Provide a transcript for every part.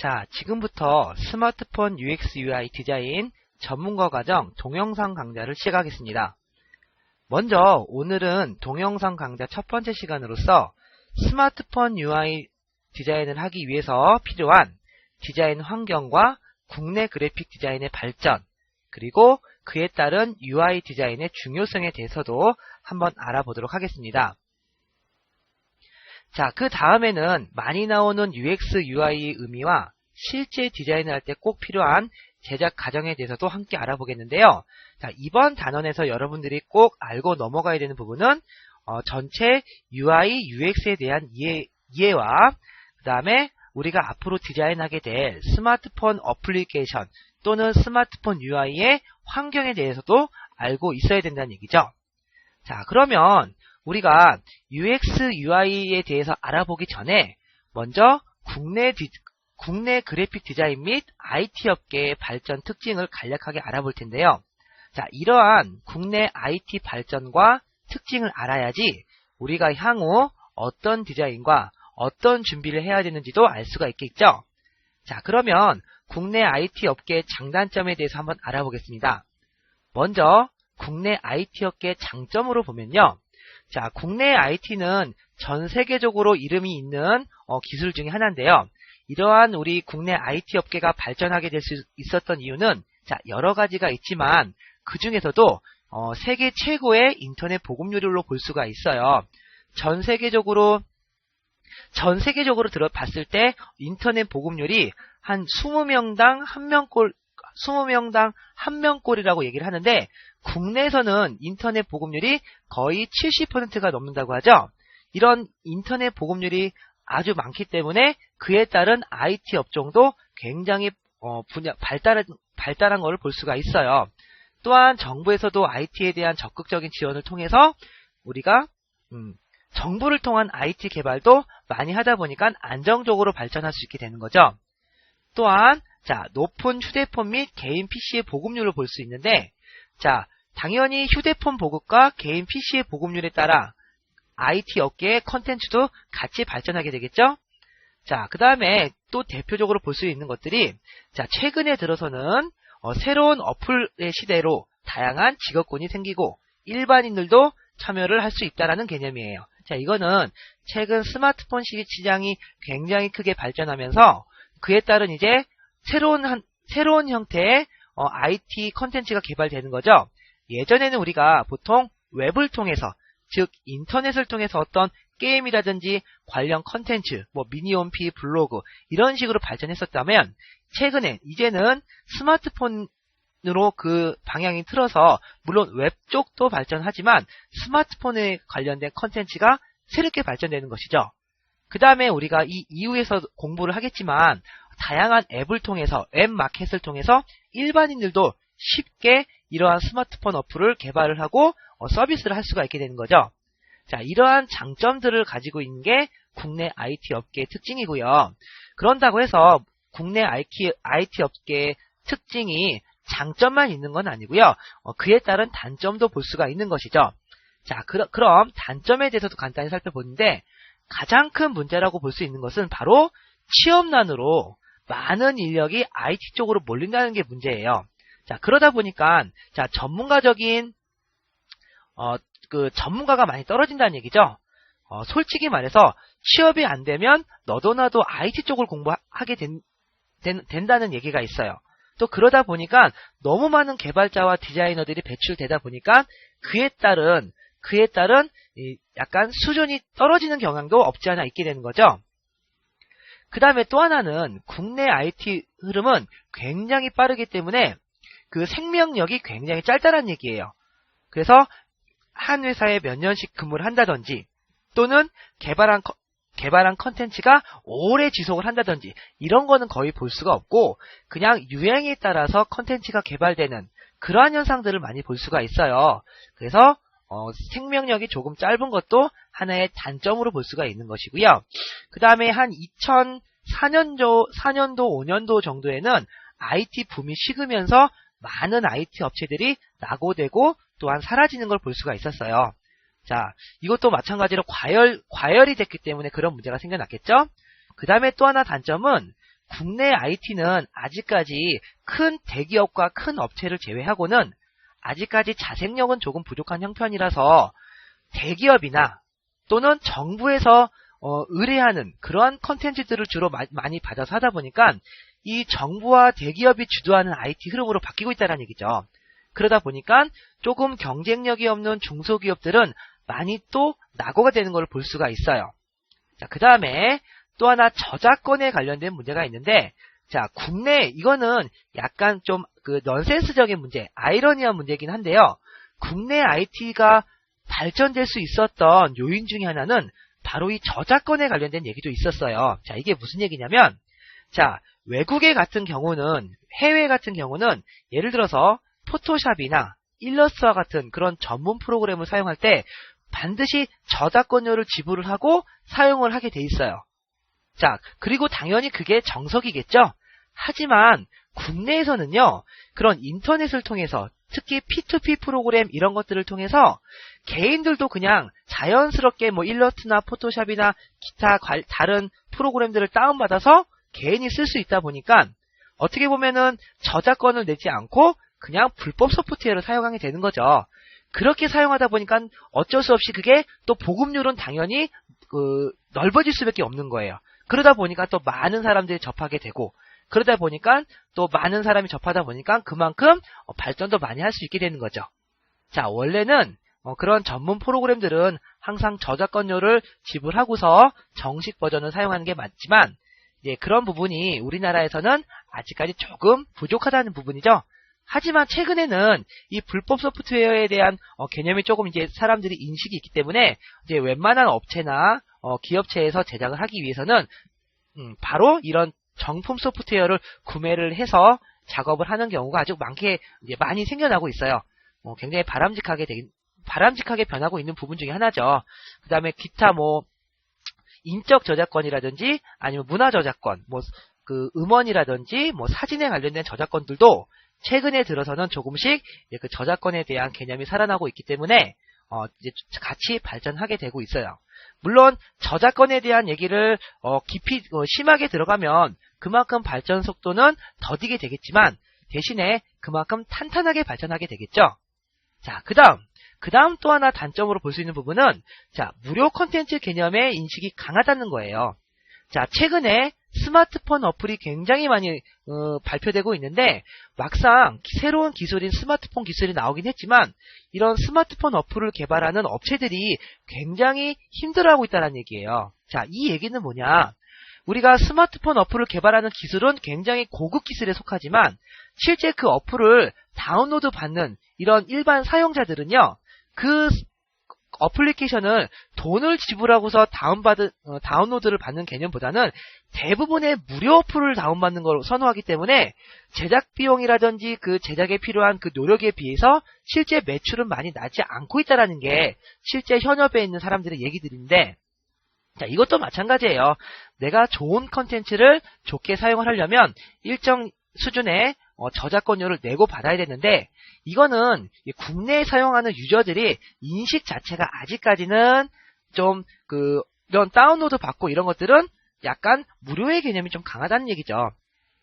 자, 지금부터 스마트폰 UX UI 디자인 전문가 과정 동영상 강좌를 시작하겠습니다. 먼저 오늘은 동영상 강좌 첫 번째 시간으로서 스마트폰 UI 디자인을 하기 위해서 필요한 디자인 환경과 국내 그래픽 디자인의 발전, 그리고 그에 따른 UI 디자인의 중요성에 대해서도 한번 알아보도록 하겠습니다. 자, 그 다음에는 많이 나오는 UX, UI의 의미와 실제 디자인을 할 때 꼭 필요한 제작 과정에 대해서도 함께 알아보겠는데요. 자, 이번 단원에서 여러분들이 꼭 알고 넘어가야 되는 부분은 어, 전체 UI, UX에 대한 이해, 이해와 그 다음에 우리가 앞으로 디자인하게 될 스마트폰 어플리케이션 또는 스마트폰 UI의 환경에 대해서도 알고 있어야 된다는 얘기죠. 자, 그러면 우리가 UX, UI에 대해서 알아보기 전에 먼저 국내 디, 국내 그래픽 디자인 및 IT 업계의 발전 특징을 간략하게 알아볼 텐데요. 자, 이러한 국내 IT 발전과 특징을 알아야지 우리가 향후 어떤 디자인과 어떤 준비를 해야 되는지도 알 수가 있겠죠. 자, 그러면 국내 IT 업계의 장단점에 대해서 한번 알아보겠습니다. 먼저 국내 IT 업계의 장점으로 보면요. 자, 국내 IT는 전 세계적으로 이름이 있는 어, 기술 중에 하나인데요. 이러한 우리 국내 IT 업계가 발전하게 될 수 있었던 이유는 자, 여러 가지가 있지만 그 중에서도 어, 세계 최고의 인터넷 보급률로 볼 수가 있어요. 전 세계적으로 전 세계적으로 들어봤을 때 인터넷 보급률이 한 20명당 1명꼴 20명당 1명꼴이라고 얘기를 하는데 국내에서는 인터넷 보급률이 거의 70%가 넘는다고 하죠. 이런 인터넷 보급률이 아주 많기 때문에 그에 따른 IT 업종도 굉장히 어, 분야 발달한 발달한 것을 볼 수가 있어요. 또한 정부에서도 IT에 대한 적극적인 지원을 통해서 우리가 음, 정부를 통한 IT 개발도 많이 하다 보니까 안정적으로 발전할 수 있게 되는 거죠. 또한 자 높은 휴대폰 및 개인 PC의 보급률을 볼 수 있는데 자 당연히 휴대폰 보급과 개인 PC의 보급률에 따라 IT 업계의 컨텐츠도 같이 발전하게 되겠죠. 자, 그 다음에 또 대표적으로 볼 수 있는 것들이 자 최근에 들어서는 어, 새로운 어플의 시대로 다양한 직업군이 생기고 일반인들도 참여를 할 수 있다라는 개념이에요. 자, 이거는 최근 스마트폰 시장이 굉장히 크게 발전하면서 그에 따른 이제 새로운 한, 새로운 형태의 어, IT 컨텐츠가 개발되는 거죠. 예전에는 우리가 보통 웹을 통해서 즉 인터넷을 통해서 어떤 게임이라든지 관련 컨텐츠, 뭐 미니홈피, 블로그 이런 식으로 발전했었다면 최근에 이제는 스마트폰으로 그 방향이 틀어서 물론 웹 쪽도 발전하지만 스마트폰에 관련된 컨텐츠가 새롭게 발전되는 것이죠. 그 다음에 우리가 이 이후에서 공부를 하겠지만 다양한 앱을 통해서 웹 마켓을 통해서 일반인들도 쉽게 이러한 스마트폰 어플을 개발을 하고 어, 서비스를 할 수가 있게 되는 거죠. 자, 이러한 장점들을 가지고 있는 게 국내 IT 업계의 특징이고요. 그런다고 해서 국내 IT 업계의 특징이 장점만 있는 건 아니고요. 어, 그에 따른 단점도 볼 수가 있는 것이죠. 자, 그러, 그럼 단점에 대해서도 간단히 살펴보는데 가장 큰 문제라고 볼 수 있는 것은 바로 취업난으로 많은 인력이 IT 쪽으로 몰린다는 게 문제예요. 자, 그러다 보니까 자, 전문가적인 어, 그 전문가가 많이 떨어진다는 얘기죠. 어, 솔직히 말해서 취업이 안 되면 너도 나도 IT 쪽을 공부하게 된, 된, 된다는 얘기가 있어요. 또 그러다 보니까 너무 많은 개발자와 디자이너들이 배출되다 보니까 그에 따른 그에 따른 약간 수준이 떨어지는 경향도 없지 않아 있게 되는 거죠. 그 다음에 또 하나는 국내 IT 흐름은 굉장히 빠르기 때문에 그 생명력이 굉장히 짧다는 얘기예요. 그래서 한 회사에 몇 년씩 근무를 한다든지 또는 개발한 개발한 컨텐츠가 오래 지속을 한다든지 이런 거는 거의 볼 수가 없고 그냥 유행에 따라서 컨텐츠가 개발되는 그러한 현상들을 많이 볼 수가 있어요. 그래서 어, 생명력이 조금 짧은 것도 하나의 단점으로 볼 수가 있는 것이고요. 그 다음에 한 2004년도, 4년도, 5년도 정도에는 IT 붐이 식으면서 많은 IT 업체들이 낙오되고 또한 사라지는 걸 볼 수가 있었어요. 자, 이것도 마찬가지로 과열, 과열이 됐기 때문에 그런 문제가 생겨났겠죠? 그 다음에 또 하나 단점은 국내 IT는 아직까지 큰 대기업과 큰 업체를 제외하고는 아직까지 자생력은 조금 부족한 형편이라서 대기업이나 또는 정부에서 어, 의뢰하는 그러한 컨텐츠들을 주로 마, 많이 받아서 하다 보니까 이 정부와 대기업이 주도하는 IT 흐름으로 바뀌고 있다는 얘기죠. 그러다 보니까 조금 경쟁력이 없는 중소기업들은 많이 또 낙오가 되는 걸 볼 수가 있어요. 자, 그 다음에 또 하나 저작권에 관련된 문제가 있는데, 자, 국내, 이거는 약간 좀 그 넌센스적인 문제, 아이러니한 문제이긴 한데요. 국내 IT가 발전될 수 있었던 요인 중에 하나는 바로 이 저작권에 관련된 얘기도 있었어요. 자, 이게 무슨 얘기냐면, 자, 외국의 같은 경우는, 해외 같은 경우는, 예를 들어서, 포토샵이나 일러스트와 같은 그런 전문 프로그램을 사용할 때 반드시 저작권료를 지불을 하고 사용을 하게 돼 있어요. 자, 그리고 당연히 그게 정석이겠죠? 하지만 국내에서는요, 그런 인터넷을 통해서 특히 P2P 프로그램 이런 것들을 통해서 개인들도 그냥 자연스럽게 뭐 일러스트나 포토샵이나 기타 다른 프로그램들을 다운받아서 개인이 쓸 수 있다 보니까 어떻게 보면은 저작권을 내지 않고 그냥 불법 소프트웨어를 사용하게 되는 거죠. 그렇게 사용하다 보니까 어쩔 수 없이 그게 또 보급률은 당연히 그 넓어질 수밖에 없는 거예요. 그러다 보니까 또 많은 사람들이 접하게 되고 그러다 보니까 또 많은 사람이 접하다 보니까 그만큼 어, 발전도 많이 할 수 있게 되는 거죠. 자, 원래는 어, 그런 전문 프로그램들은 항상 저작권료를 지불하고서 정식 버전을 사용하는 게 맞지만 예, 그런 부분이 우리나라에서는 아직까지 조금 부족하다는 부분이죠. 하지만 최근에는 이 불법 소프트웨어에 대한 어, 개념이 조금 이제 사람들이 인식이 있기 때문에 이제 웬만한 업체나 어, 기업체에서 제작을 하기 위해서는 음, 바로 이런 정품 소프트웨어를 구매를 해서 작업을 하는 경우가 아주 많게 많이 생겨나고 있어요. 어, 굉장히 바람직하게 되긴 바람직하게 변하고 있는 부분 중에 하나죠. 그 다음에 기타 뭐 인적 저작권이라든지 아니면 문화 저작권, 뭐 그 음원이라든지 뭐 사진에 관련된 저작권들도 최근에 들어서는 조금씩 그 저작권에 대한 개념이 살아나고 있기 때문에 어 이제 같이 발전하게 되고 있어요. 물론 저작권에 대한 얘기를 어 깊이 어 심하게 들어가면 그만큼 발전 속도는 더디게 되겠지만 대신에 그만큼 탄탄하게 발전하게 되겠죠. 자, 그 다음 그 다음 또 하나 단점으로 볼 수 있는 부분은 자, 무료 콘텐츠 개념의 인식이 강하다는 거예요. 자, 최근에 스마트폰 어플이 굉장히 많이 어, 발표되고 있는데 막상 새로운 기술인 스마트폰 기술이 나오긴 했지만 이런 스마트폰 어플을 개발하는 업체들이 굉장히 힘들어하고 있다는 얘기예요. 자, 이 얘기는 뭐냐? 우리가 스마트폰 어플을 개발하는 기술은 굉장히 고급 기술에 속하지만 실제 그 어플을 다운로드 받는 이런 일반 사용자들은요. 그 어플리케이션을 돈을 지불하고서 다운받은 어, 다운로드를 받는 개념보다는 대부분의 무료 어플을 다운받는 걸 선호하기 때문에 제작 비용이라든지 그 제작에 필요한 그 노력에 비해서 실제 매출은 많이 나지 않고 있다라는 게 실제 현업에 있는 사람들의 얘기들인데 자, 이것도 마찬가지예요. 내가 좋은 컨텐츠를 좋게 사용을 하려면 일정 수준의 어, 저작권료를 내고 받아야 되는데 이거는 국내에 사용하는 유저들이 인식 자체가 아직까지는 좀 그 이런 다운로드 받고 이런 것들은 약간 무료의 개념이 좀 강하다는 얘기죠.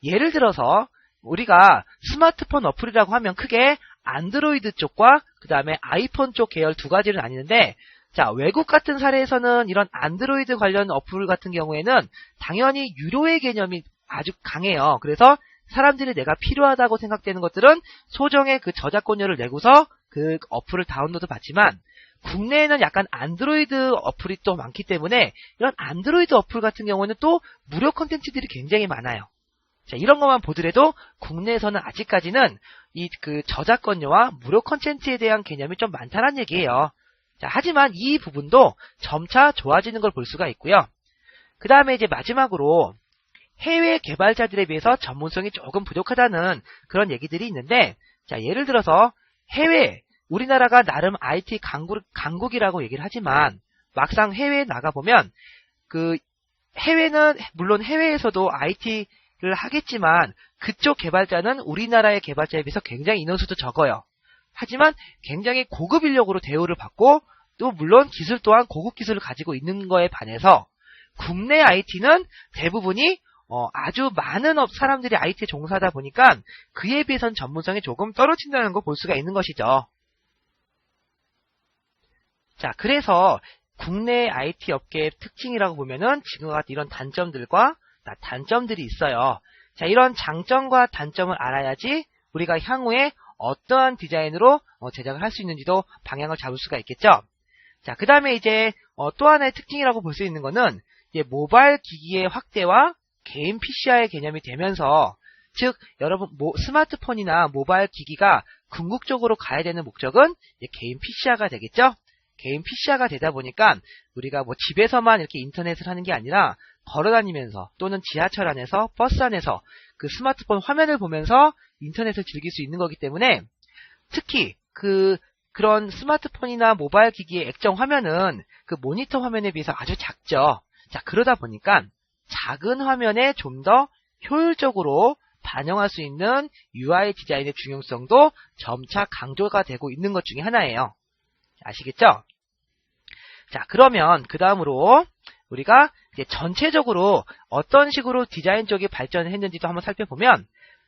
예를 들어서 우리가 스마트폰 어플이라고 하면 크게 안드로이드 쪽과 그 다음에 아이폰 쪽 계열 두 가지를 나뉘는데 자 외국 같은 사례에서는 이런 안드로이드 관련 어플 같은 경우에는 당연히 유료의 개념이 아주 강해요. 그래서 사람들이 내가 필요하다고 생각되는 것들은 소정의 그 저작권료를 내고서 그 어플을 다운로드 받지만 국내에는 약간 안드로이드 어플이 또 많기 때문에 이런 안드로이드 어플 같은 경우는 또 무료 컨텐츠들이 굉장히 많아요. 자, 이런 것만 보더라도 국내에서는 아직까지는 이 그 저작권료와 무료 컨텐츠에 대한 개념이 좀 많다는 얘기예요. 자, 하지만 이 부분도 점차 좋아지는 걸 볼 수가 있고요. 그 다음에 이제 마지막으로 해외 개발자들에 비해서 전문성이 조금 부족하다는 그런 얘기들이 있는데, 자, 예를 들어서 해외, 우리나라가 나름 IT 강국, 강국이라고 얘기를 하지만, 막상 해외에 나가보면, 그, 해외는, 물론 해외에서도 IT를 하겠지만, 그쪽 개발자는 우리나라의 개발자에 비해서 굉장히 인원수도 적어요. 하지만 굉장히 고급 인력으로 대우를 받고, 또 물론 기술 또한 고급 기술을 가지고 있는 거에 반해서, 국내 IT는 대부분이 어, 아주 많은 업- 사람들이 IT에 종사하다 보니까 그에 비해선 전문성이 조금 떨어진다는 걸볼 수가 있는 것이죠. 자, 그래서 국내 IT 업계의 특징이라고 보면은 지금과 같은 이런 단점들과 다- 단점들이 있어요. 자, 이런 장점과 단점을 알아야지 우리가 향후에 어떠한 디자인으로 어, 제작을 할 수 있는지도 방향을 잡을 수가 있겠죠. 자, 그 다음에 이제 어, 또 하나의 특징이라고 볼 수 있는 이제 모바일 기기의 확대와 개인 PC화의 개념이 되면서 즉 여러분 모- 스마트폰이나 모바일 기기가 궁극적으로 가야 되는 목적은 개인 PC화가 되겠죠. 개인 PC화가 되다 보니까 우리가 뭐 집에서만 이렇게 인터넷을 하는 게 아니라 걸어다니면서 또는 지하철 안에서 버스 안에서 그 스마트폰 화면을 보면서 인터넷을 즐길 수 있는 거기 때문에 특히 그 그런 스마트폰이나 모바일 기기의 액정 화면은 그 모니터 화면에 비해서 아주 작죠. 자, 그러다 보니까 작은 화면에 좀 더 효율적으로 반영할 수 있는 UI 디자인의 중요성도 점차 강조가 되고 있는 것 중에 하나예요. 아시겠죠? 자, 그러면 그 다음으로 우리가 이제 전체적으로 어떤 식으로 디자인 쪽이 발전을 했는지도 한번 살펴보면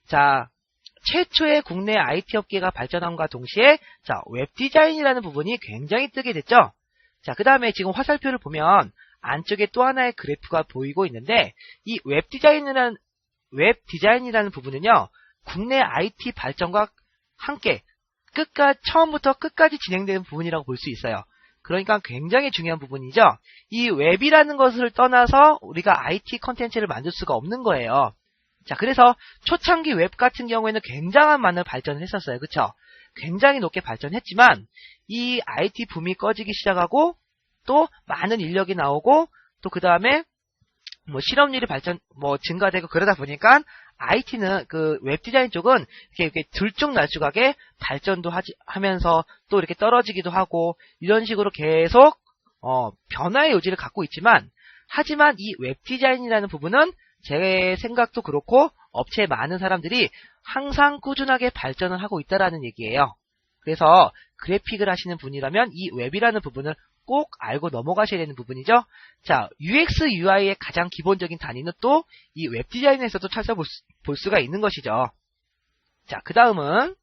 자, 최초의 국내 IT 업계가 발전함과 동시에 자, 웹 디자인이라는 부분이 굉장히 뜨게 됐죠. 자, 그 다음에 지금 화살표를 보면 안쪽에 또 하나의 그래프가 보이고 있는데 이 웹 디자인이라는 웹 디자인이라는 부분은요. 국내 IT 발전과 함께 끝까지 처음부터 끝까지 진행되는 부분이라고 볼 수 있어요. 그러니까 굉장히 중요한 부분이죠. 이 웹이라는 것을 떠나서 우리가 IT 컨텐츠를 만들 수가 없는 거예요. 자, 그래서 초창기 웹 같은 경우에는 굉장한 많은 발전을 했었어요. 그쵸? 굉장히 높게 발전했지만 이 IT 붐이 꺼지기 시작하고 또 많은 인력이 나오고 또 그 다음에 뭐 실업률이 발전 뭐 증가되고 그러다 보니까 IT는 그 웹 디자인 쪽은 이렇게, 이렇게 들쭉날쭉하게 발전도 하지, 하면서 또 이렇게 떨어지기도 하고 이런 식으로 계속 어, 변화의 요지를 갖고 있지만 하지만 이 웹 디자인이라는 부분은 제 생각도 그렇고 업체의 많은 사람들이 항상 꾸준하게 발전을 하고 있다라는 얘기예요. 그래서 그래픽을 하시는 분이라면 이 웹이라는 부분을 꼭 알고 넘어가셔야 되는 부분이죠. 자, UX, UI의 가장 기본적인 단위는 또 이 웹 디자인에서도 찾아볼 수, 볼 수가 있는 것이죠. 자, 그 다음은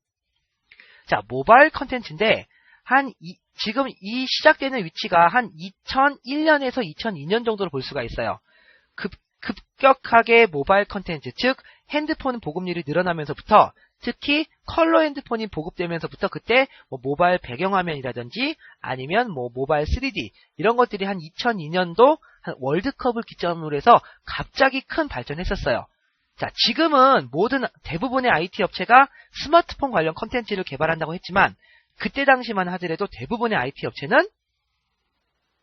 자, 모바일 컨텐츠인데 한 이- 지금 이 시작되는 위치가 한 2001년에서 2002년 정도로 볼 수가 있어요. 급, 급격하게 모바일 컨텐츠, 즉 핸드폰 보급률이 늘어나면서부터 특히 컬러 핸드폰이 보급되면서부터 그때 뭐 모바일 배경화면이라든지 아니면 뭐 모바일 3D 이런 것들이 한 2002년도 한 월드컵을 기점으로 해서 갑자기 큰 발전했었어요. 자, 지금은 모든 대부분의 IT 업체가 스마트폰 관련 컨텐츠를 개발한다고 했지만 그때 당시만 하더라도 대부분의 IT 업체는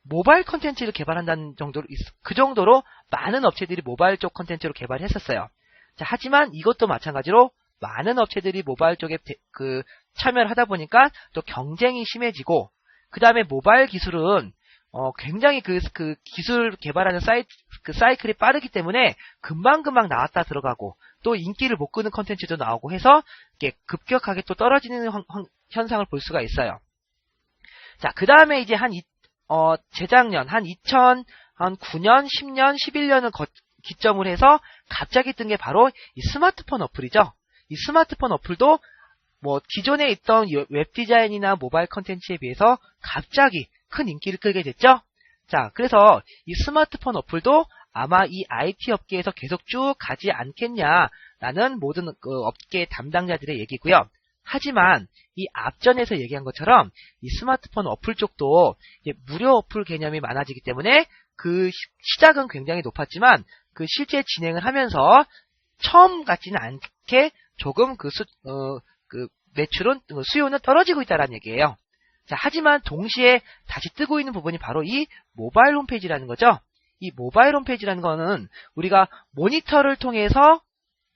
모바일 컨텐츠를 개발한다는 정도로 있- 그 정도로 많은 업체들이 모바일 쪽 컨텐츠로 개발했었어요. 자, 하지만 이것도 마찬가지로 많은 업체들이 모바일 쪽에 대- 그 참여를 하다 보니까 또 경쟁이 심해지고 그 다음에 모바일 기술은 어, 굉장히 그, 그 기술 개발하는 사이, 그 사이클이 빠르기 때문에 금방금방 나왔다 들어가고 또 인기를 못 끄는 컨텐츠도 나오고 해서 이게 급격하게 또 떨어지는 황- 황- 현상을 볼 수가 있어요. 자, 그 다음에 이제 한, 이- 어, 재작년, 한 2009년, 10년, 11년을 기점으로 해서 갑자기 뜬 게 바로 이 스마트폰 어플이죠. 이 스마트폰 어플도 뭐 기존에 있던 이웹 디자인이나 모바일 컨텐츠에 비해서 갑자기 큰 인기를 끌게 됐죠. 자, 그래서 이 스마트폰 어플도 아마 이 IT 업계에서 계속 쭉 가지 않겠냐라는 모든 그 업계 담당자들의 얘기고요. 하지만 이 앞전에서 얘기한 것처럼 이 스마트폰 어플 쪽도 무료 어플 개념이 많아지기 때문에 그 시- 시작은 굉장히 높았지만 그 실제 진행을 하면서 처음 같지는 않게 조금 그 수, 어, 그 매출은 어, 수요는 떨어지고 있다는 얘기예요. 자, 하지만 동시에 다시 뜨고 있는 부분이 바로 이 모바일 홈페이지라는 거죠. 이 모바일 홈페이지라는 거는 우리가 모니터를 통해서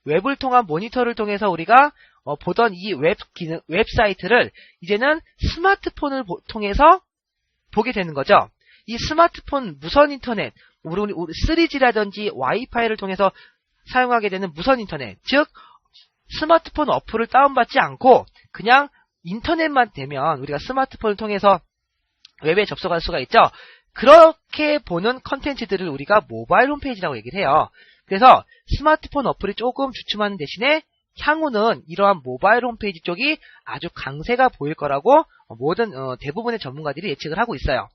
웹을 통한 모니터를 통해서 우리가 어, 보던 이 웹 기능 웹사이트를 이제는 스마트폰을 보- 통해서 보게 되는 거죠. 이 스마트폰 무선 인터넷, 우리, 우리 3G라든지 와이파이를 통해서 사용하게 되는 무선 인터넷, 즉 스마트폰 어플을 다운받지 않고 그냥 인터넷만 되면 우리가 스마트폰을 통해서 웹에 접속할 수가 있죠. 그렇게 보는 컨텐츠들을 우리가 모바일 홈페이지라고 얘기를 해요. 그래서 스마트폰 어플이 조금 주춤하는 대신에 향후는 이러한 모바일 홈페이지 쪽이 아주 강세가 보일 거라고 모든 어, 대부분의 전문가들이 예측을 하고 있어요.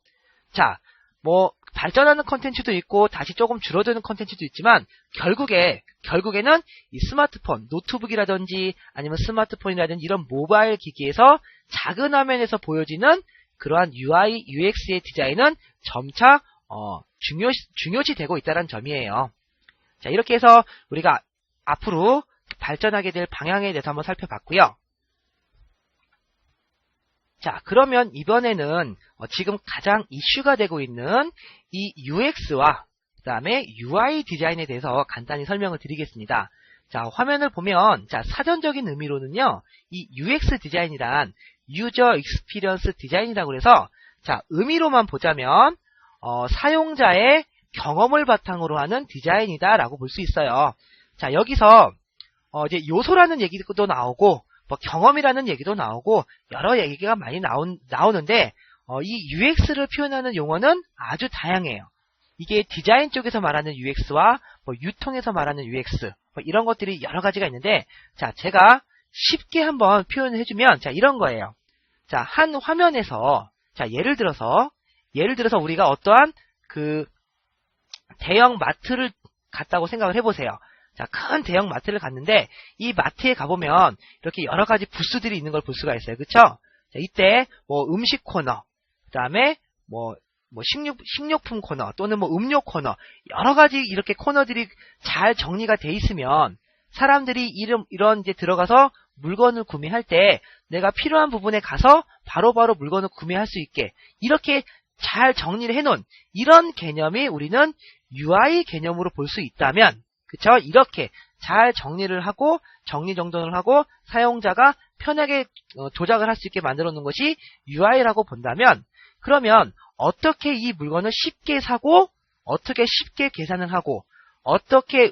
자, 뭐 발전하는 컨텐츠도 있고 다시 조금 줄어드는 컨텐츠도 있지만 결국에 결국에는 이 스마트폰, 노트북이라든지 아니면 스마트폰이라든지 이런 모바일 기기에서 작은 화면에서 보여지는 그러한 UI, UX의 디자인은 점차 어, 중요시, 중요시 되고 있다는 점이에요. 자 이렇게 해서 우리가 앞으로 발전하게 될 방향에 대해서 한번 살펴봤고요. 자, 그러면 이번에는 어, 지금 가장 이슈가 되고 있는 이 UX와 그 다음에 UI 디자인에 대해서 간단히 설명을 드리겠습니다. 자, 화면을 보면 자, 사전적인 의미로는요. 이 UX 디자인이란 유저 익스피리언스 디자인이라고 해서 자, 의미로만 보자면 어, 사용자의 경험을 바탕으로 하는 디자인이다라고 볼 수 있어요. 자, 여기서 어, 이제 요소라는 얘기도 나오고 뭐 경험이라는 얘기도 나오고 여러 얘기가 많이 나온, 나오는데 어, 이 UX를 표현하는 용어는 아주 다양해요. 이게 디자인 쪽에서 말하는 UX와 뭐 유통에서 말하는 UX 뭐 이런 것들이 여러 가지가 있는데 자 제가 쉽게 한번 표현을 해주면 자 이런 거예요. 자 한 화면에서 자 예를 들어서 예를 들어서 우리가 어떠한 그 대형 마트를 갔다고 생각을 해보세요. 자, 큰 대형 마트를 갔는데 이 마트에 가보면 이렇게 여러 가지 부스들이 있는 걸 볼 수가 있어요. 그쵸? 자, 이때 뭐 음식 코너, 그 다음에 뭐, 뭐 식료, 식료품 코너 또는 뭐 음료 코너 여러 가지 이렇게 코너들이 잘 정리가 돼 있으면 사람들이 이런, 이런 이제 들어가서 물건을 구매할 때 내가 필요한 부분에 가서 바로바로 바로 물건을 구매할 수 있게 이렇게 잘 정리를 해놓은 이런 개념이 우리는 UI 개념으로 볼 수 있다면 그쵸? 이렇게 잘 정리를 하고 정리정돈을 하고 사용자가 편하게 어, 조작을 할 수 있게 만들어 놓은 것이 UI라고 본다면 그러면 어떻게 이 물건을 쉽게 사고 어떻게 쉽게 계산을 하고 어떻게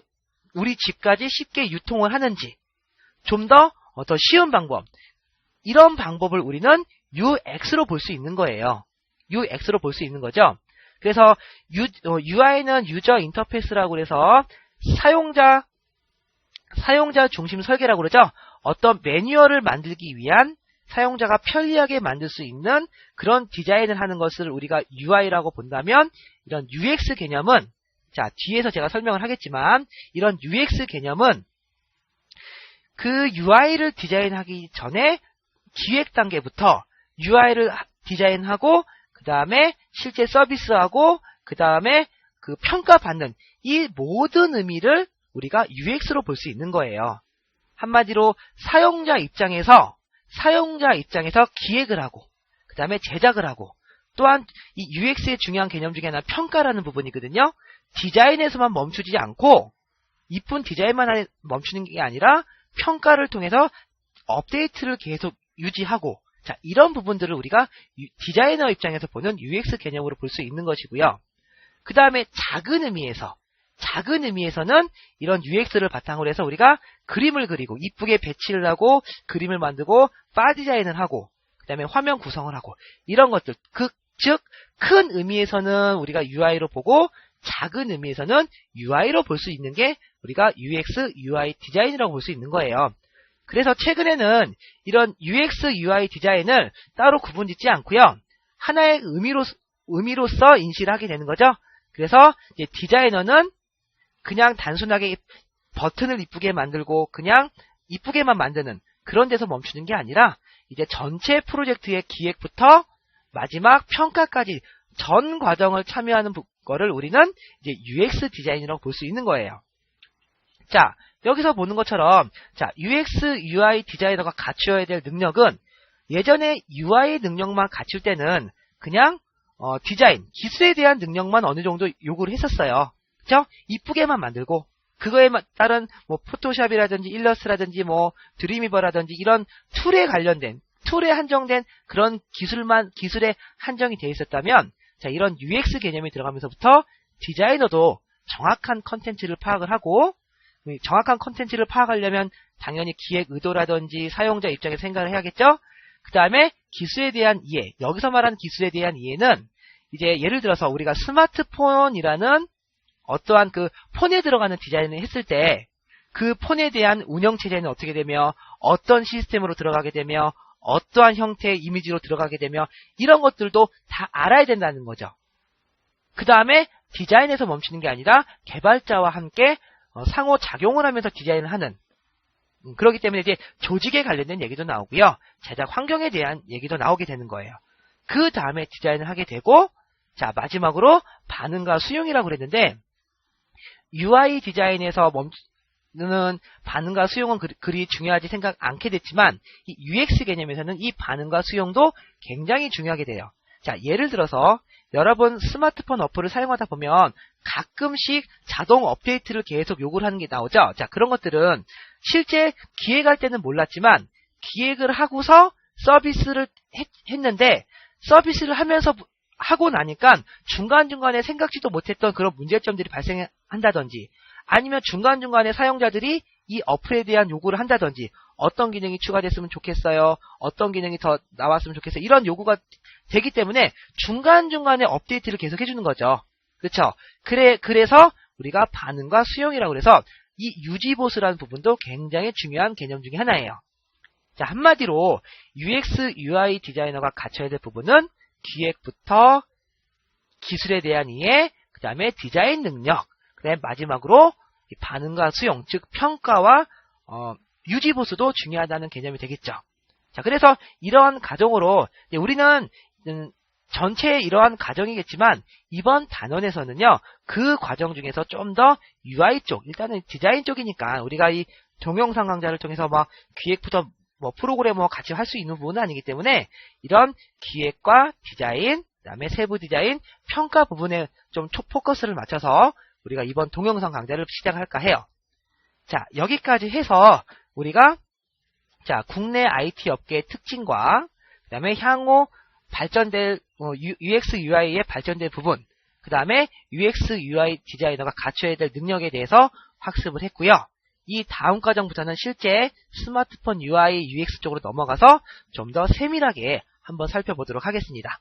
우리 집까지 쉽게 유통을 하는지 좀 더더 어, 쉬운 방법 이런 방법을 우리는 UX로 볼 수 있는 거예요. UX로 볼 수 있는 거죠. 그래서 UI는 어, 유저 인터페이스라고 해서 사용자 사용자 중심 설계라고 그러죠. 어떤 매뉴얼을 만들기 위한 사용자가 편리하게 만들 수 있는 그런 디자인을 하는 것을 우리가 UI라고 본다면 이런 UX 개념은 자 뒤에서 제가 설명을 하겠지만 이런 UX 개념은 그 UI를 디자인하기 전에 기획 단계부터 UI를 디자인하고 그 다음에 실제 서비스하고 그 다음에 그 평가받는 이 모든 의미를 우리가 UX로 볼 수 있는 거예요. 한마디로 사용자 입장에서 사용자 입장에서 기획을 하고 그 다음에 제작을 하고 또한 이 UX의 중요한 개념 중에 하나 평가라는 부분이거든요. 디자인에서만 멈추지 않고 이쁜 디자인만 멈추는 게 아니라 평가를 통해서 업데이트를 계속 유지하고 자 이런 부분들을 우리가 디자이너 입장에서 보는 UX 개념으로 볼 수 있는 것이고요. 그 다음에 작은 의미에서 작은 의미에서는 이런 UX를 바탕으로 해서 우리가 그림을 그리고 이쁘게 배치를 하고 그림을 만들고 바 디자인을 하고 그 다음에 화면 구성을 하고 이런 것들 그, 즉 큰 의미에서는 우리가 UI로 보고 작은 의미에서는 UI로 볼 수 있는 게 우리가 UX, UI 디자인이라고 볼 수 있는 거예요. 그래서 최근에는 이런 UX, UI 디자인을 따로 구분짓지 않고요. 하나의 의미로, 의미로서 인식을 하게 되는 거죠. 그래서 디자이너는 그냥 단순하게 버튼을 이쁘게 만들고 그냥 이쁘게만 만드는 그런 데서 멈추는 게 아니라 이제 전체 프로젝트의 기획부터 마지막 평가까지 전 과정을 참여하는 거를 우리는 이제 UX 디자인이라고 볼 수 있는 거예요. 자, 여기서 보는 것처럼 자, UX, UI 디자이너가 갖추어야 될 능력은 예전에 UI 능력만 갖출 때는 그냥 어, 디자인, 기술에 대한 능력만 어느 정도 요구를 했었어요. 그죠? 이쁘게만 만들고 그거에 따른 뭐 포토샵이라든지 일러스트라든지 뭐 드림이버라든지 이런 툴에 관련된 툴에 한정된 그런 기술만 기술에 한정이 되어 있었다면 자 이런 UX 개념이 들어가면서부터 디자이너도 정확한 컨텐츠를 파악을 하고 정확한 컨텐츠를 파악하려면 당연히 기획 의도라든지 사용자 입장에서 생각을 해야겠죠. 그 다음에 기술에 대한 이해 여기서 말하는 기술에 대한 이해는 이제 예를 들어서 우리가 스마트폰이라는 어떠한 그 폰에 들어가는 디자인을 했을 때 그 폰에 대한 운영 체제는 어떻게 되며 어떤 시스템으로 들어가게 되며 어떠한 형태의 이미지로 들어가게 되며 이런 것들도 다 알아야 된다는 거죠. 그 다음에 디자인에서 멈추는 게 아니라 개발자와 함께 어, 상호 작용을 하면서 디자인을 하는 음, 그렇기 때문에 이제 조직에 관련된 얘기도 나오고요. 제작 환경에 대한 얘기도 나오게 되는 거예요. 그 다음에 디자인을 하게 되고 자 마지막으로 반응과 수용이라고 그랬는데 UI 디자인에서 멈추는 반응과 수용은 그- 그리 중요하지 생각 않게 됐지만 이 UX 개념에서는 이 반응과 수용도 굉장히 중요하게 돼요. 자 예를 들어서 여러분 스마트폰 어플을 사용하다 보면 가끔씩 자동 업데이트를 계속 요구를 하는 게 나오죠. 자 그런 것들은 실제 기획할 때는 몰랐지만 기획을 하고서 서비스를 했, 는데 서비스를 하면서 하고 나니까 중간중간에 생각지도 못했던 그런 문제점들이 발생한다든지 아니면 중간중간에 사용자들이 이 어플에 대한 요구를 한다든지 어떤 기능이 추가됐으면 좋겠어요. 어떤 기능이 더 나왔으면 좋겠어요. 이런 요구가 되기 때문에 중간중간에 업데이트를 계속 해주는 거죠. 그렇죠? 그래, 그래서 우리가 반응과 수용이라고 그래서 이 유지보수라는 부분도 굉장히 중요한 개념 중에 하나예요. 자, 한마디로 UX, UI 디자이너가 갖춰야 될 부분은 기획부터 기술에 대한 이해, 그 다음에 디자인 능력, 그 다음에 마지막으로 이 반응과 수용, 즉 평가와 어, 유지보수도 중요하다는 개념이 되겠죠. 자, 그래서 이러한 가정으로 이제 우리는 음, 전체 이러한 과정이겠지만 이번 단원에서는요 그 과정 중에서 좀 더 UI 쪽 일단은 디자인 쪽이니까 우리가 이 동영상 강좌를 통해서 막 기획부터 뭐 프로그래머 같이 할 수 있는 부분은 아니기 때문에 이런 기획과 디자인 그다음에 세부 디자인 평가 부분에 좀 초- 포커스를 맞춰서 우리가 이번 동영상 강좌를 시작할까 해요. 자 여기까지 해서 우리가 자 국내 IT 업계의 특징과 그다음에 향후 발전될 어, UX UI의 발전될 부분, 그 다음에 UX UI 디자이너가 갖춰야 될 능력에 대해서 학습을 했고요. 이 다음 과정부터는 실제 스마트폰 UI UX 쪽으로 넘어가서 좀 더 세밀하게 한번 살펴보도록 하겠습니다.